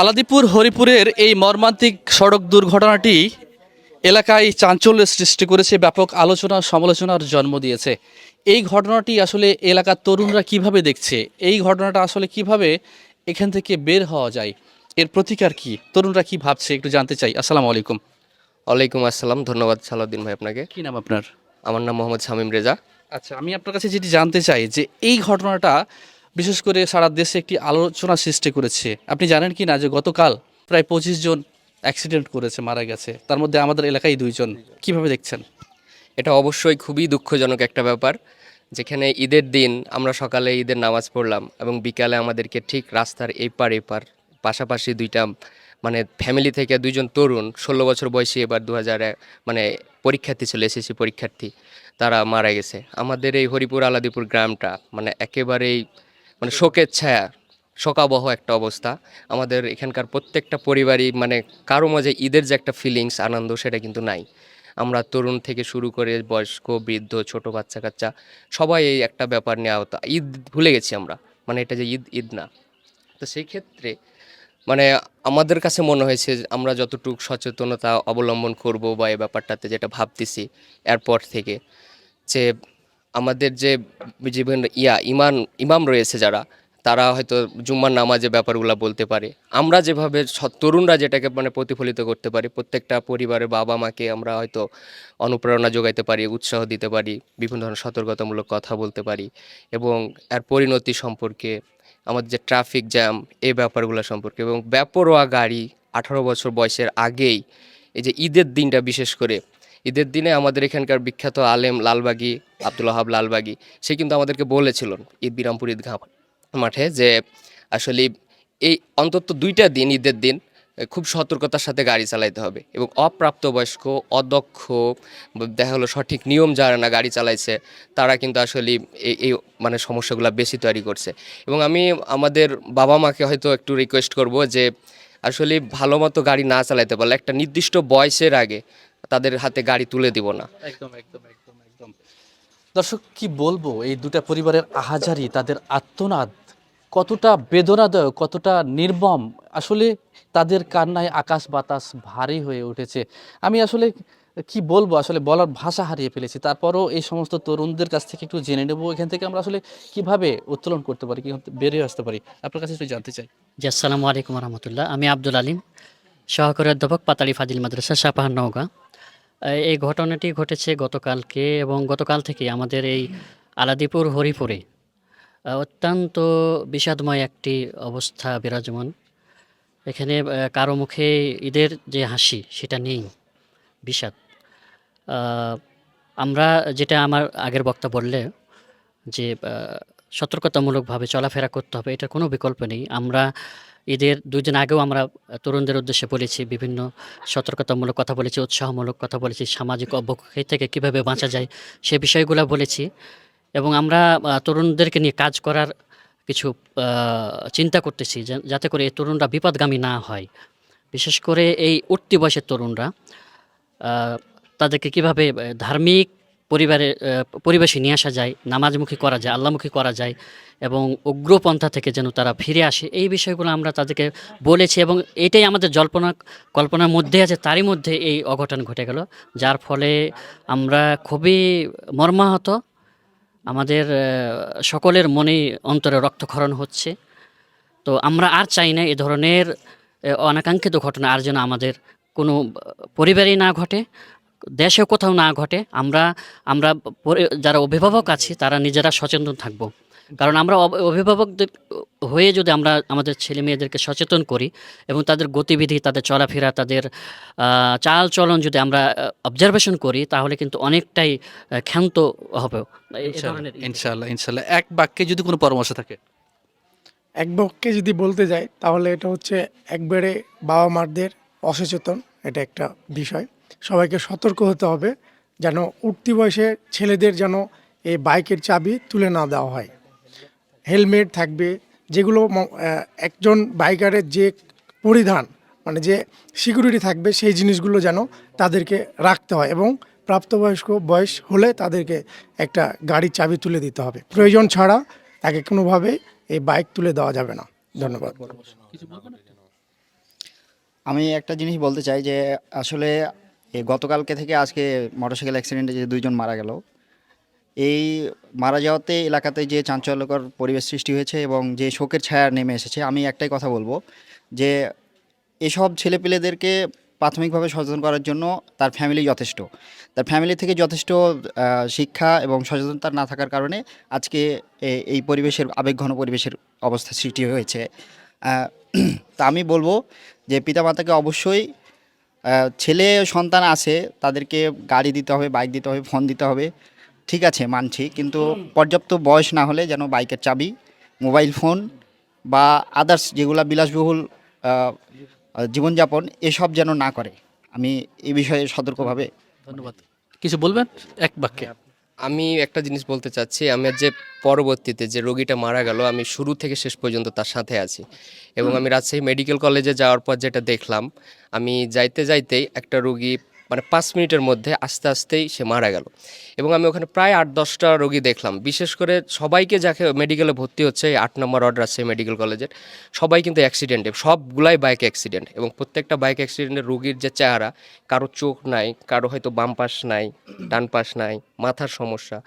আলাদিপুর হরিপুরের এই মর্মান্তিক সড়ক দুর্ঘটনাটি এলাকায় চাঞ্চল্যের সৃষ্টি করেছে ব্যাপক আলোচনা সমালোচনার জন্ম দিয়েছে। এই ঘটনাটি আসলে এলাকার তরুণরা কীভাবে দেখছে? এই ঘটনাটা আসলে কীভাবে এখান থেকে বের হওয়া যায়? এর প্রতিকার কি? তরুণরা কি ভাবছে? একটু জানতে চাই। আসসালামু আলাইকুম। ওয়ালাইকুম আসসালাম। ধন্যবাদ সালাউদ্দিন ভাই আপনাকে। কি নাম আপনার? আমার নাম মোহাম্মদ শামীম রেজা। আচ্ছা আমি আপনার কাছে যেটি জানতে চাই যে এই ঘটনাটা বিশেষ করে সারা দেশে একটি আলোচনা সৃষ্টি করেছে। আপনি জানেন কি না যে গতকাল প্রায় পঁচিশ জন অ্যাক্সিডেন্ট করেছে, মারা গেছে। তার মধ্যে আমাদের এলাকায় দুইজন। কীভাবে দেখছেন? এটা অবশ্যই খুবই দুঃখজনক একটা ব্যাপার। যেখানে ঈদের দিন আমরা সকালে ঈদের নামাজ পড়লাম এবং বিকালে আমাদেরকে ঠিক রাস্তার এই পার এই পার পাশাপাশি দুইটা মানে ফ্যামিলি থেকে দুইজন তরুণ, ষোলো বছর বয়সী এবার দু হাজার মানে পরীক্ষার্থী ছিল, এসএসসি পরীক্ষার্থী, তারা মারা গেছে। আমাদের এই হরিপুর আলাদিপুর গ্রামটা মানে একেবারেই মানে শোকের ছায়া, শোকাবহ একটা অবস্থা। আমাদের এখানকার প্রত্যেকটা পরিবারই মানে কারও মাঝে ঈদের যে একটা ফিলিংস আনন্দ সেটা কিন্তু নাই। আমরা তরুণ থেকে শুরু করে বয়স্ক, বৃদ্ধ, ছোট বাচ্চা কাচ্চা, সবাই এই একটা ব্যাপার নিয়ে আহত। ঈদ ভুলে গেছি আমরা মানে এটা যে ঈদ ঈদ না। তো সেই ক্ষেত্রে মানে আমাদের কাছে মনে হয়েছে আমরা যতটুকু সচেতনতা অবলম্বন করব বা এই ব্যাপারটাতে যেটা ভাবতেছি, এরপর থেকে যে আমাদের যে জীবন, ইয়া, ইমান, ইমাম রয়েছে যারা, তারা হয়তো জুম্মার নামাজের ব্যাপারগুলো বলতে পারে। আমরা যেভাবে তরুণরা যেটাকে মানে প্রতিফলিত করতে পারি, প্রত্যেকটা পরিবারের বাবা মাকে আমরা হয়তো অনুপ্রেরণা যোগাইতে পারি, উৎসাহ দিতে পারি, বিভিন্ন ধরনের সতর্কতামূলক কথা বলতে পারি এবং এর পরিণতি সম্পর্কে, আমাদের যে ট্রাফিক জ্যাম এই ব্যাপারগুলো সম্পর্কে এবং ব্যাপরোয়া গাড়ি আঠারো বছর বয়সের আগেই, এই যে ঈদের দিনটা বিশেষ করে ঈদের দিনে আমাদের এখানকার বিখ্যাত আলেম লালবাগি, আব্দুল হাব লালবাগি, সে কিন্তু আমাদেরকে বলেছিলেন ঈদ বিরামপুর ঈদগাহ মাঠে যে আসলে এই অন্তত দুইটা দিন, ঈদের দিন খুব সতর্কতার সাথে গাড়ি চালাইতে হবে এবং অপ্রাপ্তবয়স্ক, অদক্ষ, দেখা হলো সঠিক নিয়ম যারা না গাড়ি চালাইছে, তারা কিন্তু আসলে এই এই মানে সমস্যাগুলো বেশি তৈরি করছে। এবং আমি আমাদের বাবা মাকে হয়তো একটু রিকোয়েস্ট করব যে আসলে ভালো মতো গাড়ি না চালাইতে পারলে একটা নির্দিষ্ট বয়সের আগে তাদের হাতে গাড়ি তুলে দিব না। একদম একদম একদম একদম। দর্শক কি বলব? এই দুটা পরিবারের আহাজারি তাদের আত্মনাদ কতটা বেদনাদায়ক কতটা নির্মম। আসলে তাদের কান্নায় আকাশ বাতাস ভারী হয়ে উঠেছে। আমি আসলে কি বলব? আসলে বলার ভাষা হারিয়ে ফেলেছি। তারপরও এই সমস্ত তরুণদের কাছ থেকে একটু জেনে নেব। এখান থেকে আমরা আসলে কীভাবে উত্তোলন করতে পারি কীভাবে বেরিয়ে আসতে পারি? আপনার কাছে একটু জানতে চাই। জি আসসালামু আলাইকুম রহমতুল্লাহ। আমি আব্দুল আলিম সহকারী অধ্যাপক পাতালি ফাজিল মাদ্রাসা সাপাহার নওগাঁ। এই- ঘটনাটি ঘটেছে গতকালকে এবং গতকাল থেকে আমাদের এই আলাদিপুর হরিপুরে। অত্যন্ত বিষাদময় একটি অবস্থা বিরাজমান। এখানে কারও মুখে ঈদের যে হাসি, সেটা নেই। বিষাদ। আমরা যেটা আমার আগের বক্তা বললে যে সতর্কতামূলকভাবে চলাফেরা করতে হবে, এটা কোনো বিকল্প নেই। আমরা ঈদের দুই দিন আগেও আমরা তরুণদের উদ্দেশ্যে বলেছি, বিভিন্ন সতর্কতামূলক কথা বলেছি, উৎসাহমূলক কথা বলেছি, সামাজিক অবক্ষয় থেকে কীভাবে বাঁচা যায় সে বিষয়গুলো বলেছি এবং আমরা তরুণদেরকে নিয়ে কাজ করার কিছু চিন্তা করতেছি যাতে করে এই তরুণরা বিপদগামী না হয়। বিশেষ করে এই উঠতি বয়সের তরুণরা তাদেরকে কীভাবে ধার্মিক পরিবারে পরিবেশে নিয়ে আসা যায়, নামাজমুখী করা যায়, আল্লামুখী করা যায় এবং উগ্রপন্থা থেকে যেন তারা ফিরে আসে, এই বিষয়গুলো আমরা তাদেরকে বলেছি এবং এটাই আমাদের জল্পনা, কল্পনার মধ্যে আছে, তারই মধ্যে এই অঘটন ঘটে গেল, যার ফলে আমরা খুবই মর্মাহত, আমাদের সকলের মনে অন্তরে রক্তক্ষরণ হচ্ছে, তো আমরা আর চাই না এ ধরনের অনাকাঙ্ক্ষিত ঘটনা আর যেন আমাদের কোনো পরিবারেই না ঘটে দেশেও কোথাও না ঘটে আমরা আমরা পরি- যারা অভিভাবক আছি তারা নিজেরা সচেতন থাকব। কারণ আমরা অভিভাবকদের হয়ে যদি আমরা আমাদের ছেলে মেয়েদেরকে সচেতন করি এবং তাদের গতিবিধি তাদের চলাফেরা তাদের চাল চলন যদি আমরা অবজারভেশন করি তাহলে কিন্তু অনেকটাই ক্ষান্ত হবে। ইনশাল্লাহ ইনশাল্লাহ এক বাক্যে যদি কোনো পরামর্শ থাকে? এক বাক্যে যদি বলতে যাই তাহলে এটা হচ্ছে একবারে বাবা মারদের অসচেতন এটা একটা বিষয়। সবাইকে সতর্ক হতে হবে যেন উঠতি বয়সে ছেলেদের যেন এই বাইকের চাবি তুলে না দেওয়া হয়। হেলমেট থাকবে, যেগুলো একজন বাইকারের যে পরিধান মানে যে সিকিউরিটি থাকবে, সেই জিনিসগুলো যেন তাদেরকে রাখতে হয় এবং প্রাপ্তবয়স্ক বয়স হলে তাদেরকে একটা গাড়ির চাবি তুলে দিতে হবে। প্রয়োজন ছাড়া তাকে কোনোভাবে এই বাইক তুলে দেওয়া যাবে না। ধন্যবাদ। আমি একটা জিনিস বলতে চাই যে আসলে এই গতকালকে থেকে আজকে মোটরসাইকেল অ্যাক্সিডেন্টে যে দুইজন মারা গেল, এই মারা যাওয়াতে এলাকাতে যে চাঞ্চল্যকর পরিবেশ সৃষ্টি হয়েছে এবং যে শোকের ছায়া নেমে এসেছে, আমি একটাই কথা বলব যে এসব ছেলেপেলেদেরকে প্রাথমিকভাবে সচেতন করার জন্য তার ফ্যামিলি যথেষ্ট। তার ফ্যামিলি থেকে যথেষ্ট শিক্ষা এবং সচেতনতা না থাকার কারণে আজকে এ- এই পরিবেশের আবেগঘন পরিবেশের অবস্থা সৃষ্টি হয়েছে। তা আমি বলব যে পিতামাতাকে অবশ্যই ছেলে সন্তান আছে তাদেরকে গাড়ি দিতে হবে বাইক দিতে হবে ফোন দিতে হবে। ঠিক আছে মানছি কিন্তু পর্যাপ্ত বয়স না হলে যেন বাইকের চাবি মোবাইল ফোন বা আদার্স যেগুলো বিলাসবহুল জীবনযাপন এসব যেন না করে। আমি এ বিষয়ে সতর্কভাবে ধন্যবাদ। কিছু বলবেন? এক বাক্যে। আমি একটা জিনিস বলতে চাচ্ছি আমি যে পরবর্তীতে যে রোগীটা মারা গেল আমি শুরু থেকে শেষ পর্যন্ত তার সাথে আছি। এবং আমি রাজশাহী মেডিকেল কলেজে যাওয়ার পর যেটা দেখলাম আমি যাইতে যাইতেই একটা রোগী মানে পাঁচ মিনিটের মধ্যে আস্তে আস্তেই সে মারা গেল। এবং আমি ওখানে প্রায় আট দশটা রোগী দেখলাম। বিশেষ করে সবাইকে যাকে মেডিকেলে ভর্তি হচ্ছে এই আট নম্বর ওয়ার্ড রাজশাহী মেডিকেল কলেজের সবাই কিন্তু অ্যাক্সিডেন্টে সবগুলাই বাইক অ্যাক্সিডেন্ট এবং প্রত্যেকটা বাইক অ্যাক্সিডেন্টের রোগীর যে চেহারা কারও চোখ নাই কারও হয়তো বাম পাশ নাই ডান পাশ নাই মাথার সমস্যা।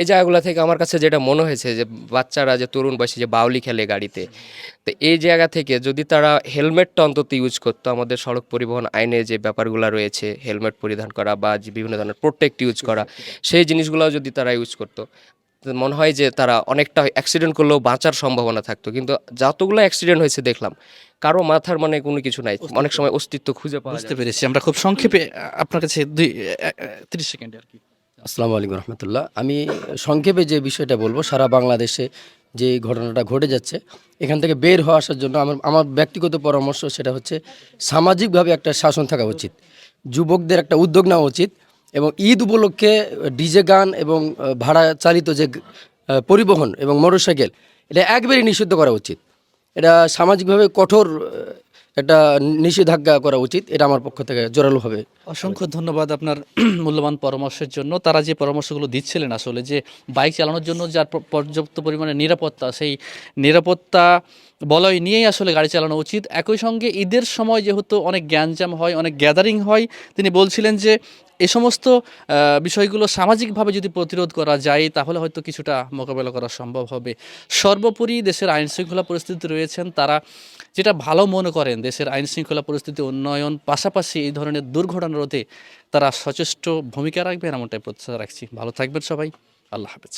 এই জায়গাগুলো থেকে আমার কাছে যেটা মনে হয়েছে যে বাচ্চারা যে তরুণ বয়সে যে বাউলি খেলে গাড়িতে তো এই জায়গা থেকে যদি তারা হেলমেটটা অন্তত ইউজ করতো আমাদের সড়ক পরিবহন আইনে যে ব্যাপারগুলো রয়েছে হেলমেট পরিধান করা বা যে বিভিন্ন ধরনের প্রোটেক্ট ইউজ করা সেই জিনিসগুলো যদি তারা ইউজ করতো মনে হয় যে তারা অনেকটা অ্যাক্সিডেন্ট করলেও বাঁচার সম্ভাবনা থাকতো। কিন্তু যতগুলো অ্যাক্সিডেন্ট হয়েছে দেখলাম কারও মাথার মানে কোনো কিছু নাই। অনেক সময় অস্তিত্ব খুঁজে পাওয়া বুঝতে পেরেছি। আমরা খুব সংক্ষেপে আপনার কাছে দুই তিরিশ সেকেন্ড আর কি। আসসালামু আলাইকুম রহমতুল্লাহ। আমি সংক্ষেপে যে বিষয়টা বলব, সারা বাংলাদেশে যে ঘটনাটা ঘটে যাচ্ছে, এখান থেকে বের হওয়া আসার জন্য আমার আমার ব্যক্তিগত পরামর্শ সেটা হচ্ছে সামাজিকভাবে একটা শাসন থাকা উচিত, যুবকদের একটা উদ্যোগ নেওয়া উচিত এবং ঈদ উপলক্ষে ডিজে গান এবং ভাড়া চালিত যে পরিবহন এবং মোটরসাইকেল, এটা একবারই নিষিদ্ধ করা উচিত। এটা সামাজিকভাবে কঠোর একটা নিষেধাজ্ঞা করা উচিত, এটা আমার পক্ষ থেকে জোরালোভাবে অসংখ্য ধন্যবাদ আপনার মূল্যবান পরামর্শের জন্য। তারা যে পরামর্শগুলো দিচ্ছিলেন আসলে, যে বাইক চালানোর জন্য যার পর্যাপ্ত পরিমাণে নিরাপত্তা, সেই নিরাপত্তা বলয় নিয়েই আসলে গাড়ি চালানো উচিত। একই সঙ্গে ঈদের সময় যেহেতু অনেক গ্যাঞ্জাম হয়, অনেক গ্যাদারিং হয়, তিনি বলছিলেন যে এই সমস্ত বিষয়গুলো সামাজিকভাবে যদি প্রতিরোধ করা যায়, তাহলে হয়তো কিছুটা মোকাবেলা করা সম্ভব হবে। সর্বোপরি দেশের আইন শৃঙ্খলা পরিস্থিতি রয়েছেন তারা যেটা ভালো মনে করেন, দেশের আইন শৃঙ্খলা পরিস্থিতি উন্নয়ন পাশাপাশি এই ধরনের দুর্ঘটনা রোধে তারা সচেষ্ট ভূমিকা রাখবেন, এমনটাই প্রত্যাশা রাখছি। ভালো থাকবেন সবাই। আল্লাহ হাফেজ।